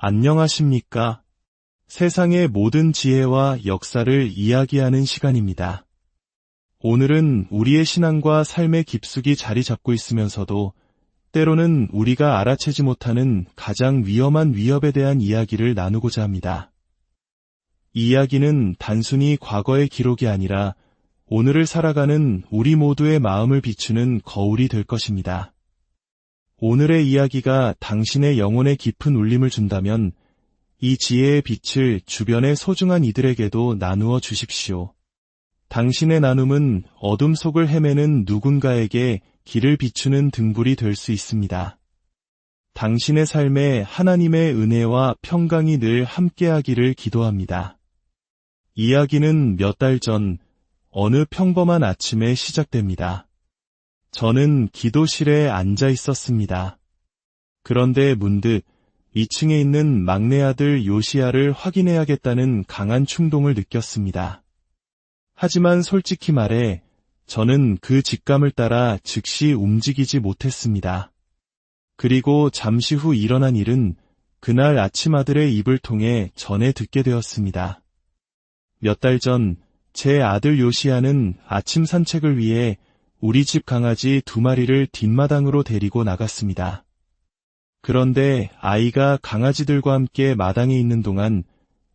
안녕하십니까? 세상의 모든 지혜와 역사를 이야기하는 시간입니다. 오늘은 우리의 신앙과 삶의 깊숙이 자리 잡고 있으면서도 때로는 우리가 알아채지 못하는 가장 위험한 위협에 대한 이야기를 나누고자 합니다. 이 이야기는 단순히 과거의 기록이 아니라 오늘을 살아가는 우리 모두의 마음을 비추는 거울이 될 것입니다. 오늘의 이야기가 당신의 영혼에 깊은 울림을 준다면 이 지혜의 빛을 주변의 소중한 이들에게도 나누어 주십시오. 당신의 나눔은 어둠 속을 헤매는 누군가에게 길을 비추는 등불이 될 수 있습니다. 당신의 삶에 하나님의 은혜와 평강이 늘 함께하기를 기도합니다. 이야기는 몇 달 전 어느 평범한 아침에 시작됩니다. 저는 기도실에 앉아 있었습니다. 그런데 문득 2층에 있는 막내 아들 요시아를 확인해야겠다는 강한 충동을 느꼈습니다. 하지만 솔직히 말해 저는 그 직감을 따라 즉시 움직이지 못했습니다. 그리고 잠시 후 일어난 일은 그날 아침 아들의 입을 통해 전해 듣게 되었습니다. 몇 달 전 제 아들 요시아는 아침 산책을 위해 우리 집 강아지 두 마리를 뒷마당으로 데리고 나갔습니다. 그런데 아이가 강아지들과 함께 마당에 있는 동안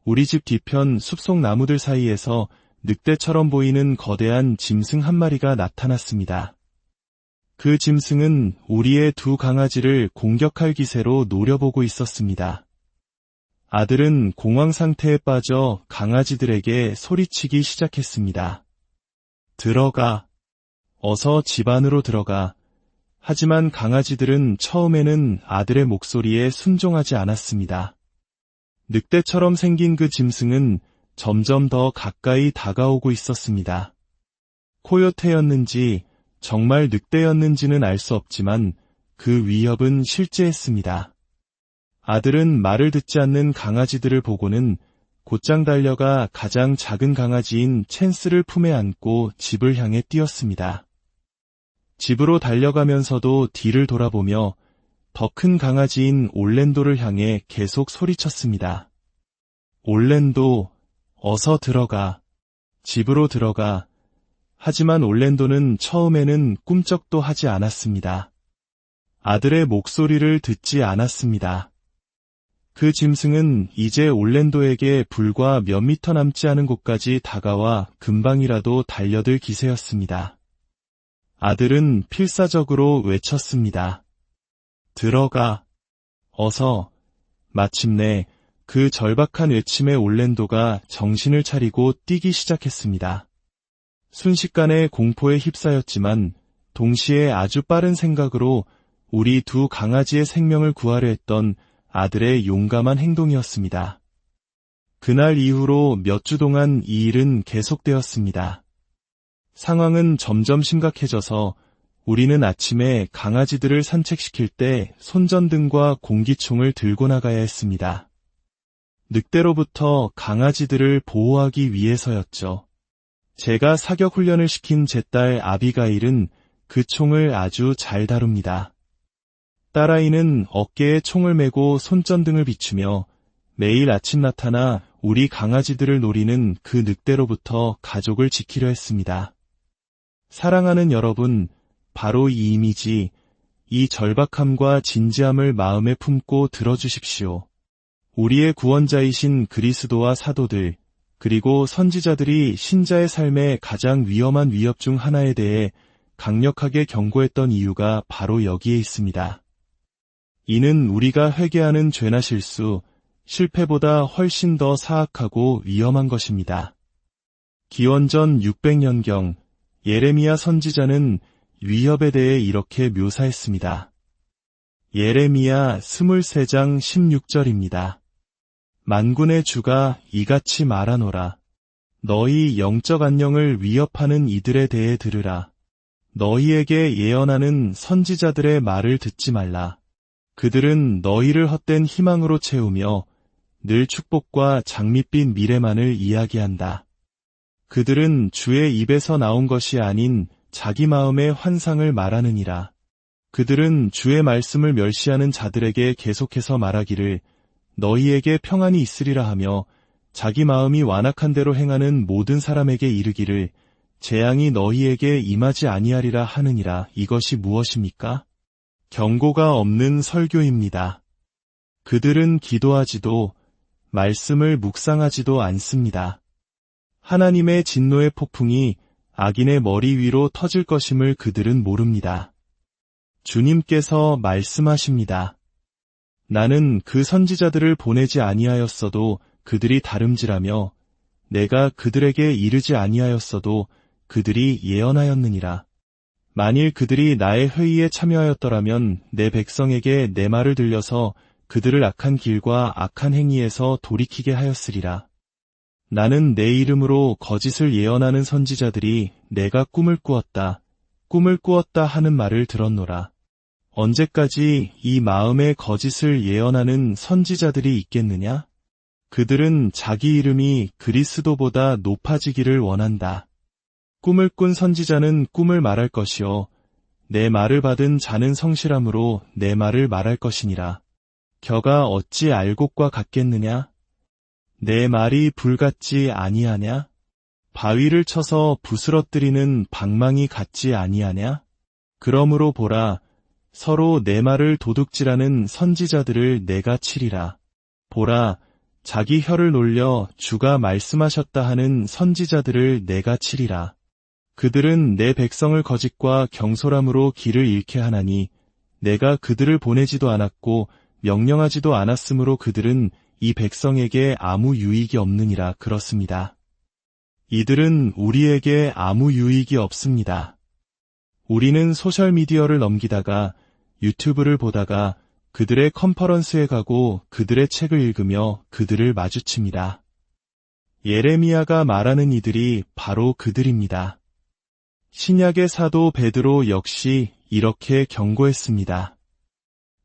우리 집 뒤편 숲속 나무들 사이에서 늑대처럼 보이는 거대한 짐승 한 마리가 나타났습니다. 그 짐승은 우리의 두 강아지를 공격할 기세로 노려보고 있었습니다. 아들은 공황 상태에 빠져 강아지들에게 소리치기 시작했습니다. 들어가. 어서 집 안으로 들어가. 하지만 강아지들은 처음에는 아들의 목소리에 순종하지 않았습니다. 늑대처럼 생긴 그 짐승은 점점 더 가까이 다가오고 있었습니다. 코요테였는지 정말 늑대였는지는 알 수 없지만 그 위협은 실제했습니다. 아들은 말을 듣지 않는 강아지들을 보고는 곧장 달려가 가장 작은 강아지인 챈스를 품에 안고 집을 향해 뛰었습니다. 집으로 달려가면서도 뒤를 돌아보며 더 큰 강아지인 올랜도를 향해 계속 소리쳤습니다. 올랜도, 어서 들어가. 집으로 들어가. 하지만 올랜도는 처음에는 꿈쩍도 하지 않았습니다. 아들의 목소리를 듣지 않았습니다. 그 짐승은 이제 올랜도에게 불과 몇 미터 남지 않은 곳까지 다가와 금방이라도 달려들 기세였습니다. 아들은 필사적으로 외쳤습니다. 들어가. 어서. 마침내 그 절박한 외침에 올랜도가 정신을 차리고 뛰기 시작했습니다. 순식간에 공포에 휩싸였지만 동시에 아주 빠른 생각으로 우리 두 강아지의 생명을 구하려 했던 아들의 용감한 행동이었습니다. 그날 이후로 몇 주 동안 이 일은 계속되었습니다. 상황은 점점 심각해져서 우리는 아침에 강아지들을 산책시킬 때 손전등과 공기총을 들고 나가야 했습니다. 늑대로부터 강아지들을 보호하기 위해서였죠. 제가 사격 훈련을 시킨 제 딸 아비가일은 그 총을 아주 잘 다룹니다. 딸아이는 어깨에 총을 메고 손전등을 비추며 매일 아침 나타나 우리 강아지들을 노리는 그 늑대로부터 가족을 지키려 했습니다. 사랑하는 여러분, 바로 이 이미지, 이 절박함과 진지함을 마음에 품고 들어주십시오. 우리의 구원자이신 그리스도와 사도들, 그리고 선지자들이 신자의 삶의 가장 위험한 위협 중 하나에 대해 강력하게 경고했던 이유가 바로 여기에 있습니다. 이는 우리가 회개하는 죄나 실수, 실패보다 훨씬 더 사악하고 위험한 것입니다. 기원전 600년경 예레미야 선지자는 위협에 대해 이렇게 묘사했습니다. 예레미야 23장 16절입니다. 만군의 주가 이같이 말하노라. 너희 영적 안녕을 위협하는 이들에 대해 들으라. 너희에게 예언하는 선지자들의 말을 듣지 말라. 그들은 너희를 헛된 희망으로 채우며 늘 축복과 장밋빛 미래만을 이야기한다. 그들은 주의 입에서 나온 것이 아닌 자기 마음의 환상을 말하느니라. 그들은 주의 말씀을 멸시하는 자들에게 계속해서 말하기를 너희에게 평안이 있으리라 하며 자기 마음이 완악한 대로 행하는 모든 사람에게 이르기를 재앙이 너희에게 임하지 아니하리라 하느니라 이것이 무엇입니까? 경고가 없는 설교입니다. 그들은 기도하지도 말씀을 묵상하지도 않습니다. 하나님의 진노의 폭풍이 악인의 머리 위로 터질 것임을 그들은 모릅니다. 주님께서 말씀하십니다. 나는 그 선지자들을 보내지 아니하였어도 그들이 다름질하며 내가 그들에게 이르지 아니하였어도 그들이 예언하였느니라. 만일 그들이 나의 회의에 참여하였더라면 내 백성에게 내 말을 들려서 그들을 악한 길과 악한 행위에서 돌이키게 하였으리라. 나는 내 이름으로 거짓을 예언하는 선지자들이 내가 꿈을 꾸었다, 꿈을 꾸었다 하는 말을 들었노라. 언제까지 이 마음에 거짓을 예언하는 선지자들이 있겠느냐? 그들은 자기 이름이 그리스도보다 높아지기를 원한다. 꿈을 꾼 선지자는 꿈을 말할 것이요. 내 말을 받은 자는 성실함으로 내 말을 말할 것이니라. 겨가 어찌 알곡과 같겠느냐? 내 말이 불같지 아니하냐? 바위를 쳐서 부스러뜨리는 방망이 같지 아니하냐? 그러므로 보라, 서로 내 말을 도둑질하는 선지자들을 내가 치리라. 보라, 자기 혀를 놀려 주가 말씀하셨다 하는 선지자들을 내가 치리라. 그들은 내 백성을 거짓과 경솔함으로 길을 잃게 하나니 내가 그들을 보내지도 않았고 명령하지도 않았으므로 그들은 이 백성에게 아무 유익이 없느니라 그렇습니다. 이들은 우리에게 아무 유익이 없습니다. 우리는 소셜미디어를 넘기다가 유튜브를 보다가 그들의 컨퍼런스에 가고 그들의 책을 읽으며 그들을 마주칩니다. 예레미야가 말하는 이들이 바로 그들입니다. 신약의 사도 베드로 역시 이렇게 경고했습니다.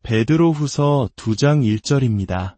베드로 후서 2장 1절입니다.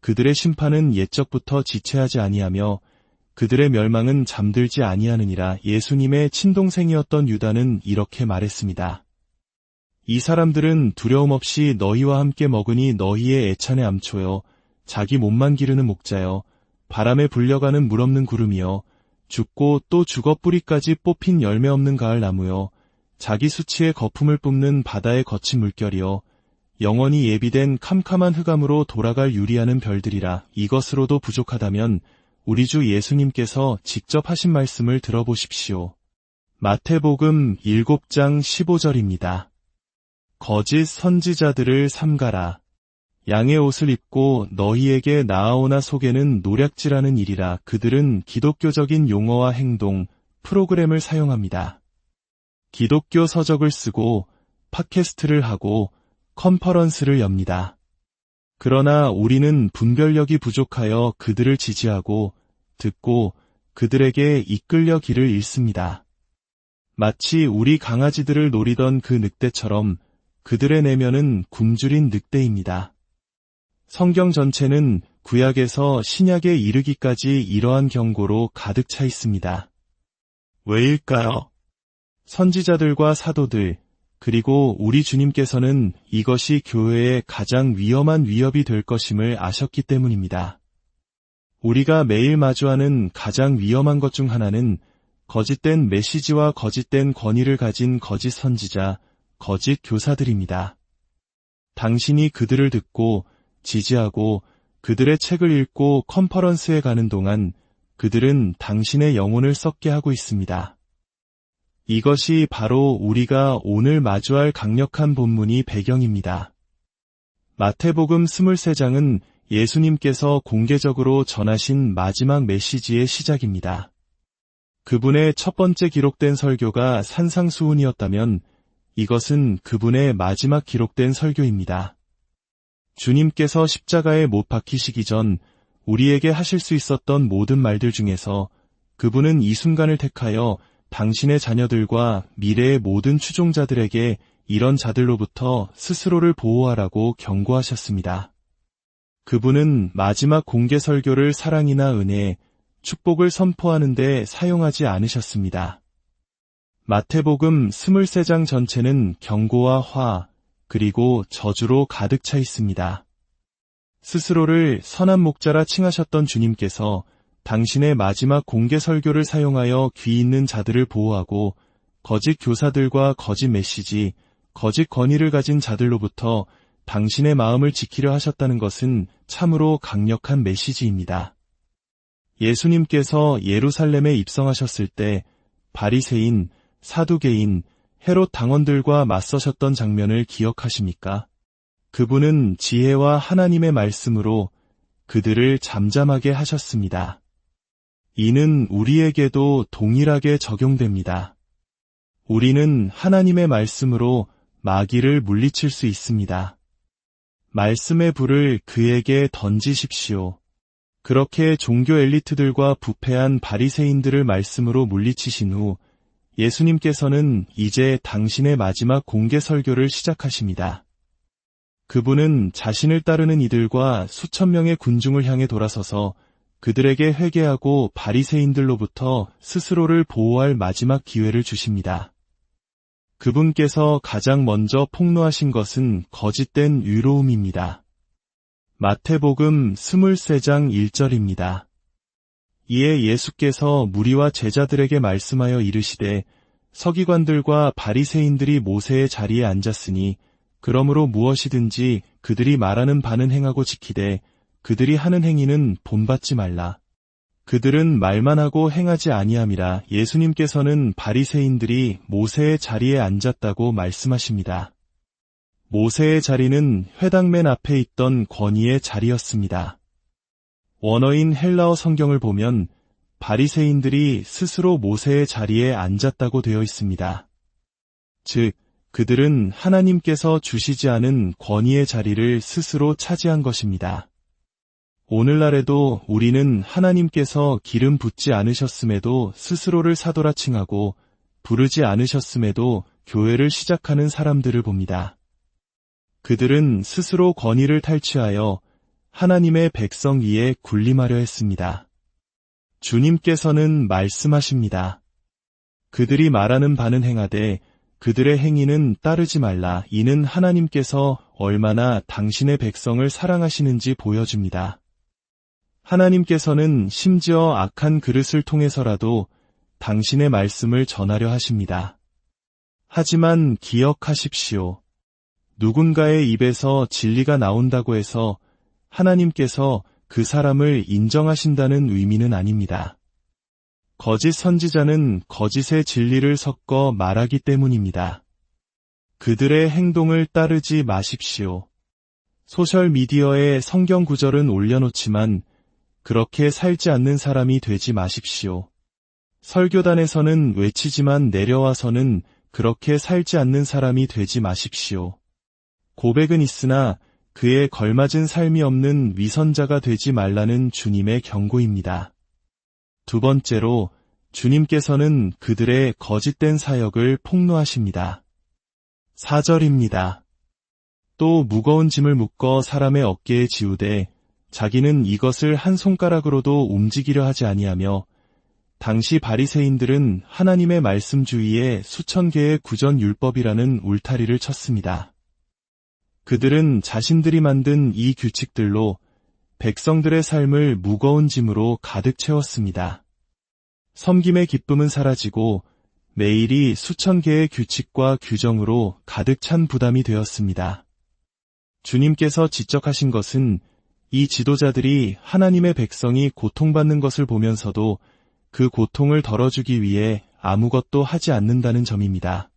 그들의 심판은 옛적부터 지체하지 아니하며 그들의 멸망은 잠들지 아니하느니라 예수님의 친동생이었던 유다는 이렇게 말했습니다. 이 사람들은 두려움 없이 너희와 함께 먹으니 너희의 애찬의 암초여 자기 몸만 기르는 목자여 바람에 불려가는 물 없는 구름이여 죽고 또 죽어 뿌리까지 뽑힌 열매 없는 가을 나무여 자기 수치의 거품을 뿜는 바다의 거친 물결이여 영원히 예비된 캄캄한 흑암으로 돌아갈 유리하는 별들이라 이것으로도 부족하다면 우리 주 예수님께서 직접 하신 말씀을 들어보십시오. 마태복음 7장 15절입니다. 거짓 선지자들을 삼가라. 양의 옷을 입고 너희에게 나아오나 속에는 노략질하는 일이라 그들은 기독교적인 용어와 행동, 프로그램을 사용합니다. 기독교 서적을 쓰고 팟캐스트를 하고 컨퍼런스를 엽니다. 그러나 우리는 분별력이 부족하여 그들을 지지하고 듣고 그들에게 이끌려 길을 잃습니다. 마치 우리 강아지들을 노리던 그 늑대처럼 그들의 내면은 굶주린 늑대입니다. 성경 전체는 구약에서 신약에 이르기까지 이러한 경고로 가득 차 있습니다. 왜일까요? 선지자들과 사도들, 그리고 우리 주님께서는 이것이 교회의 가장 위험한 위협이 될 것임을 아셨기 때문입니다. 우리가 매일 마주하는 가장 위험한 것 중 하나는 거짓된 메시지와 거짓된 권위를 가진 거짓 선지자, 거짓 교사들입니다. 당신이 그들을 듣고 지지하고 그들의 책을 읽고 컨퍼런스에 가는 동안 그들은 당신의 영혼을 썩게 하고 있습니다. 이것이 바로 우리가 오늘 마주할 강력한 본문이 배경입니다. 마태복음 23장은 예수님께서 공개적으로 전하신 마지막 메시지의 시작입니다. 그분의 첫 번째 기록된 설교가 산상수훈이었다면 이것은 그분의 마지막 기록된 설교입니다. 주님께서 십자가에 못 박히시기 전 우리에게 하실 수 있었던 모든 말들 중에서 그분은 이 순간을 택하여 당신의 자녀들과 미래의 모든 추종자들에게 이런 자들로부터 스스로를 보호하라고 경고하셨습니다. 그분은 마지막 공개 설교를 사랑이나 은혜, 축복을 선포하는데 사용하지 않으셨습니다. 마태복음 23장 전체는 경고와 화, 그리고 저주로 가득 차 있습니다. 스스로를 선한 목자라 칭하셨던 주님께서 당신의 마지막 공개 설교를 사용하여 귀 있는 자들을 보호하고 거짓 교사들과 거짓 메시지, 거짓 권위를 가진 자들로부터 당신의 마음을 지키려 하셨다는 것은 참으로 강력한 메시지입니다. 예수님께서 예루살렘에 입성하셨을 때 바리새인, 사두개인, 헤롯 당원들과 맞서셨던 장면을 기억하십니까? 그분은 지혜와 하나님의 말씀으로 그들을 잠잠하게 하셨습니다. 이는 우리에게도 동일하게 적용됩니다. 우리는 하나님의 말씀으로 마귀를 물리칠 수 있습니다. 말씀의 불을 그에게 던지십시오. 그렇게 종교 엘리트들과 부패한 바리새인들을 말씀으로 물리치신 후 예수님께서는 이제 당신의 마지막 공개 설교를 시작하십니다. 그분은 자신을 따르는 이들과 수천 명의 군중을 향해 돌아서서 그들에게 회개하고 바리새인들로부터 스스로를 보호할 마지막 기회를 주십니다. 그분께서 가장 먼저 폭로하신 것은 거짓된 위로움입니다. 마태복음 23장 1절입니다. 이에 예수께서 무리와 제자들에게 말씀하여 이르시되 서기관들과 바리새인들이 모세의 자리에 앉았으니 그러므로 무엇이든지 그들이 말하는 바는 행하고 지키되 그들이 하는 행위는 본받지 말라. 그들은 말만 하고 행하지 아니함이라 예수님께서는 바리새인들이 모세의 자리에 앉았다고 말씀하십니다. 모세의 자리는 회당 맨 앞에 있던 권위의 자리였습니다. 원어인 헬라어 성경을 보면 바리새인들이 스스로 모세의 자리에 앉았다고 되어 있습니다. 즉, 그들은 하나님께서 주시지 않은 권위의 자리를 스스로 차지한 것입니다. 오늘날에도 우리는 하나님께서 기름 붓지 않으셨음에도 스스로를 사도라 칭하고 부르지 않으셨음에도 교회를 시작하는 사람들을 봅니다. 그들은 스스로 권위를 탈취하여 하나님의 백성 위에 군림하려 했습니다. 주님께서는 말씀하십니다. 그들이 말하는 바는 행하되 그들의 행위는 따르지 말라. 이는 하나님께서 얼마나 당신의 백성을 사랑하시는지 보여줍니다. 하나님께서는 심지어 악한 그릇을 통해서라도 당신의 말씀을 전하려 하십니다. 하지만 기억하십시오. 누군가의 입에서 진리가 나온다고 해서 하나님께서 그 사람을 인정하신다는 의미는 아닙니다. 거짓 선지자는 거짓의 진리를 섞어 말하기 때문입니다. 그들의 행동을 따르지 마십시오. 소셜미디어에 성경 구절은 올려놓지만 그렇게 살지 않는 사람이 되지 마십시오. 설교단에서는 외치지만 내려와서는 그렇게 살지 않는 사람이 되지 마십시오. 고백은 있으나 그에 걸맞은 삶이 없는 위선자가 되지 말라는 주님의 경고입니다. 두 번째로 주님께서는 그들의 거짓된 사역을 폭로하십니다. 4절입니다. 또 무거운 짐을 묶어 사람의 어깨에 지우되 자기는 이것을 한 손가락으로도 움직이려 하지 아니하며 당시 바리새인들은 하나님의 말씀 주위에 수천 개의 구전 율법이라는 울타리를 쳤습니다. 그들은 자신들이 만든 이 규칙들로 백성들의 삶을 무거운 짐으로 가득 채웠습니다. 섬김의 기쁨은 사라지고 매일이 수천 개의 규칙과 규정으로 가득 찬 부담이 되었습니다. 주님께서 지적하신 것은 이 지도자들이 하나님의 백성이 고통받는 것을 보면서도 그 고통을 덜어주기 위해 아무것도 하지 않는다는 점입니다.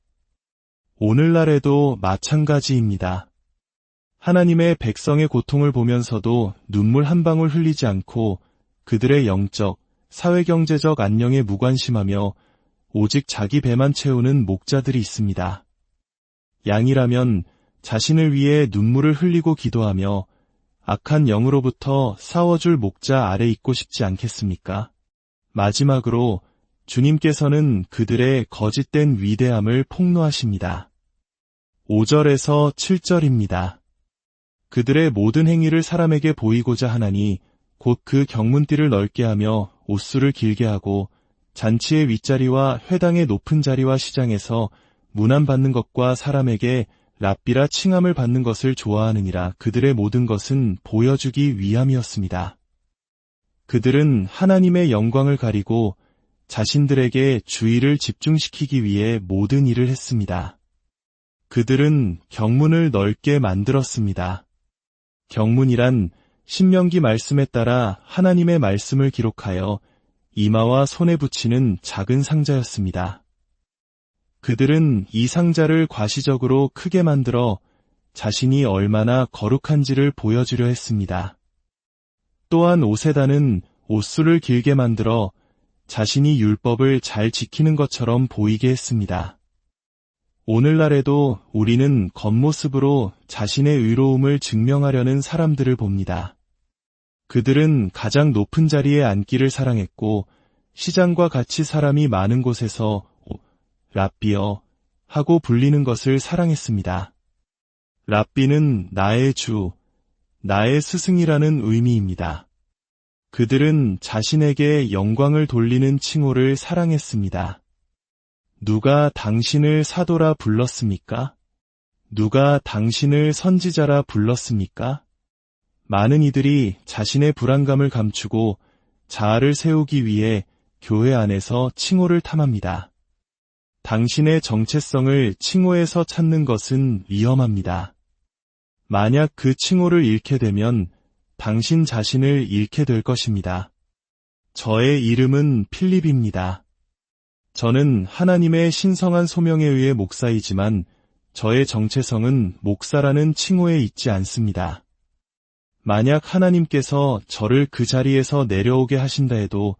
오늘날에도 마찬가지입니다. 하나님의 백성의 고통을 보면서도 눈물 한 방울 흘리지 않고 그들의 영적, 사회경제적 안녕에 무관심하며 오직 자기 배만 채우는 목자들이 있습니다. 양이라면 자신을 위해 눈물을 흘리고 기도하며 악한 영으로부터 싸워줄 목자 아래 있고 싶지 않겠습니까? 마지막으로 주님께서는 그들의 거짓된 위대함을 폭로하십니다. 5절에서 7절입니다. 그들의 모든 행위를 사람에게 보이고자 하나니 곧 그 경문띠를 넓게 하며 옷수를 길게 하고 잔치의 윗자리와 회당의 높은 자리와 시장에서 문안 받는 것과 사람에게 랍비라 칭함을 받는 것을 좋아하느니라 그들의 모든 것은 보여주기 위함이었습니다. 그들은 하나님의 영광을 가리고 자신들에게 주의를 집중시키기 위해 모든 일을 했습니다. 그들은 경문을 넓게 만들었습니다. 경문이란 신명기 말씀에 따라 하나님의 말씀을 기록하여 이마와 손에 붙이는 작은 상자였습니다. 그들은 이 상자를 과시적으로 크게 만들어 자신이 얼마나 거룩한지를 보여주려 했습니다. 또한 오세다는 옷수를 길게 만들어 자신이 율법을 잘 지키는 것처럼 보이게 했습니다. 오늘날에도 우리는 겉모습으로 자신의 의로움을 증명하려는 사람들을 봅니다. 그들은 가장 높은 자리에 앉기를 사랑했고 시장과 같이 사람이 많은 곳에서 랍비어 하고 불리는 것을 사랑했습니다. 랍비는 나의 주, 나의 스승이라는 의미입니다. 그들은 자신에게 영광을 돌리는 칭호를 사랑했습니다. 누가 당신을 사도라 불렀습니까? 누가 당신을 선지자라 불렀습니까? 많은 이들이 자신의 불안감을 감추고 자아를 세우기 위해 교회 안에서 칭호를 탐합니다. 당신의 정체성을 칭호에서 찾는 것은 위험합니다. 만약 그 칭호를 잃게 되면 당신 자신을 잃게 될 것입니다. 저의 이름은 필립입니다. 저는 하나님의 신성한 소명에 의해 목사이지만 저의 정체성은 목사라는 칭호에 있지 않습니다. 만약 하나님께서 저를 그 자리에서 내려오게 하신다 해도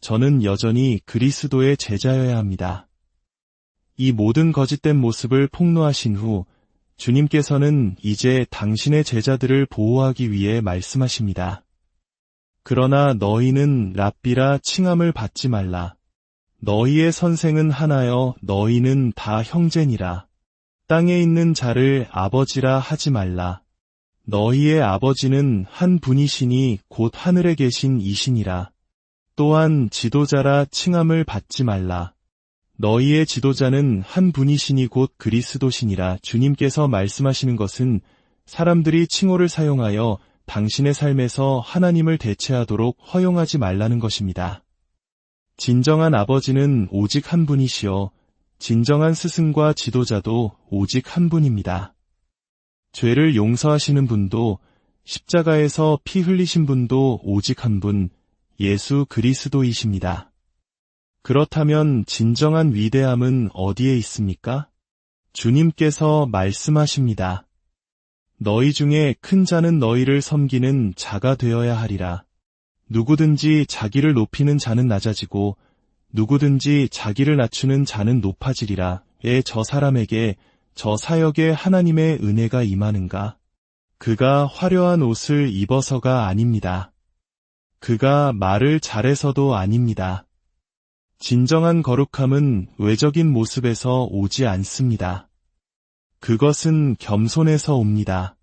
저는 여전히 그리스도의 제자여야 합니다. 이 모든 거짓된 모습을 폭로하신 후 주님께서는 이제 당신의 제자들을 보호하기 위해 말씀하십니다. 그러나 너희는 랍비라 칭함을 받지 말라. 너희의 선생은 하나여 너희는 다 형제니라. 땅에 있는 자를 아버지라 하지 말라. 너희의 아버지는 한 분이시니 곧 하늘에 계신 이신이라. 또한 지도자라 칭함을 받지 말라. 너희의 지도자는 한 분이시니 곧 그리스도시니라 주님께서 말씀하시는 것은 사람들이 칭호를 사용하여 당신의 삶에서 하나님을 대체하도록 허용하지 말라는 것입니다. 진정한 아버지는 오직 한 분이시여 진정한 스승과 지도자도 오직 한 분입니다. 죄를 용서하시는 분도 십자가에서 피 흘리신 분도 오직 한 분, 예수 그리스도이십니다. 그렇다면 진정한 위대함은 어디에 있습니까? 주님께서 말씀하십니다. 너희 중에 큰 자는 너희를 섬기는 자가 되어야 하리라. 누구든지 자기를 높이는 자는 낮아지고 누구든지 자기를 낮추는 자는 높아지리라. 에 저 사람에게 저 사역에 하나님의 은혜가 임하는가? 그가 화려한 옷을 입어서가 아닙니다. 그가 말을 잘해서도 아닙니다. 진정한 거룩함은 외적인 모습에서 오지 않습니다. 그것은 겸손에서 옵니다.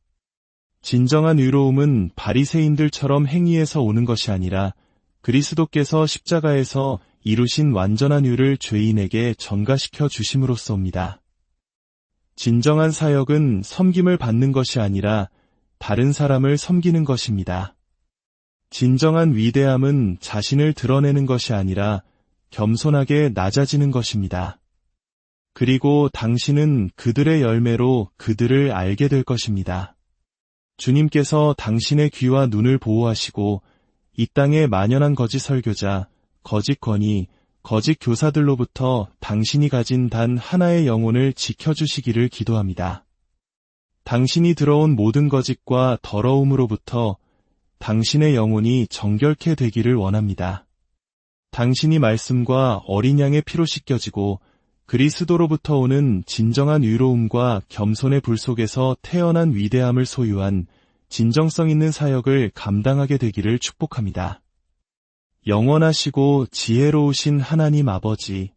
진정한 의로움은 바리새인들처럼 행위에서 오는 것이 아니라 그리스도께서 십자가에서 이루신 완전한 의를 죄인에게 전가시켜 주심으로써 옵니다. 진정한 사역은 섬김을 받는 것이 아니라 다른 사람을 섬기는 것입니다. 진정한 위대함은 자신을 드러내는 것이 아니라 겸손하게 낮아지는 것입니다. 그리고 당신은 그들의 열매로 그들을 알게 될 것입니다. 주님께서 당신의 귀와 눈을 보호하시고 이 땅에 만연한 거짓 설교자, 거짓 권위, 거짓 교사들로부터 당신이 가진 단 하나의 영혼을 지켜주시기를 기도합니다. 당신이 들어온 모든 거짓과 더러움으로부터 당신의 영혼이 정결케 되기를 원합니다. 당신이 말씀과 어린 양의 피로 씻겨지고 그리스도로부터 오는 진정한 위로움과 겸손의 불 속에서 태어난 위대함을 소유한 진정성 있는 사역을 감당하게 되기를 축복합니다. 영원하시고 지혜로우신 하나님 아버지,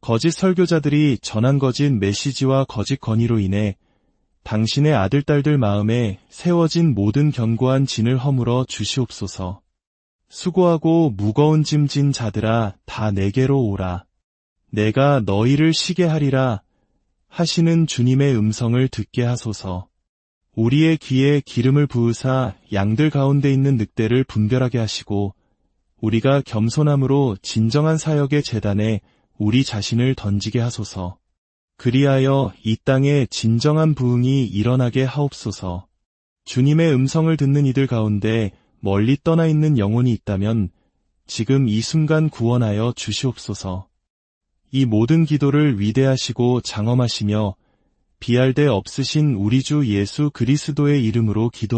거짓 설교자들이 전한 거짓 메시지와 거짓 건의로 인해 당신의 아들딸들 마음에 세워진 모든 견고한 진을 허물어 주시옵소서. 수고하고 무거운 짐진 자들아 다 내게로 오라. 내가 너희를 쉬게 하리라 하시는 주님의 음성을 듣게 하소서. 우리의 귀에 기름을 부으사 양들 가운데 있는 늑대를 분별하게 하시고 우리가 겸손함으로 진정한 사역의 재단에 우리 자신을 던지게 하소서. 그리하여 이 땅에 진정한 부흥이 일어나게 하옵소서. 주님의 음성을 듣는 이들 가운데 멀리 떠나 있는 영혼이 있다면 지금 이 순간 구원하여 주시옵소서. 이 모든 기도를 위대하시고 장엄하시며 비할 데 없으신 우리 주 예수 그리스도의 이름으로 기도합니다.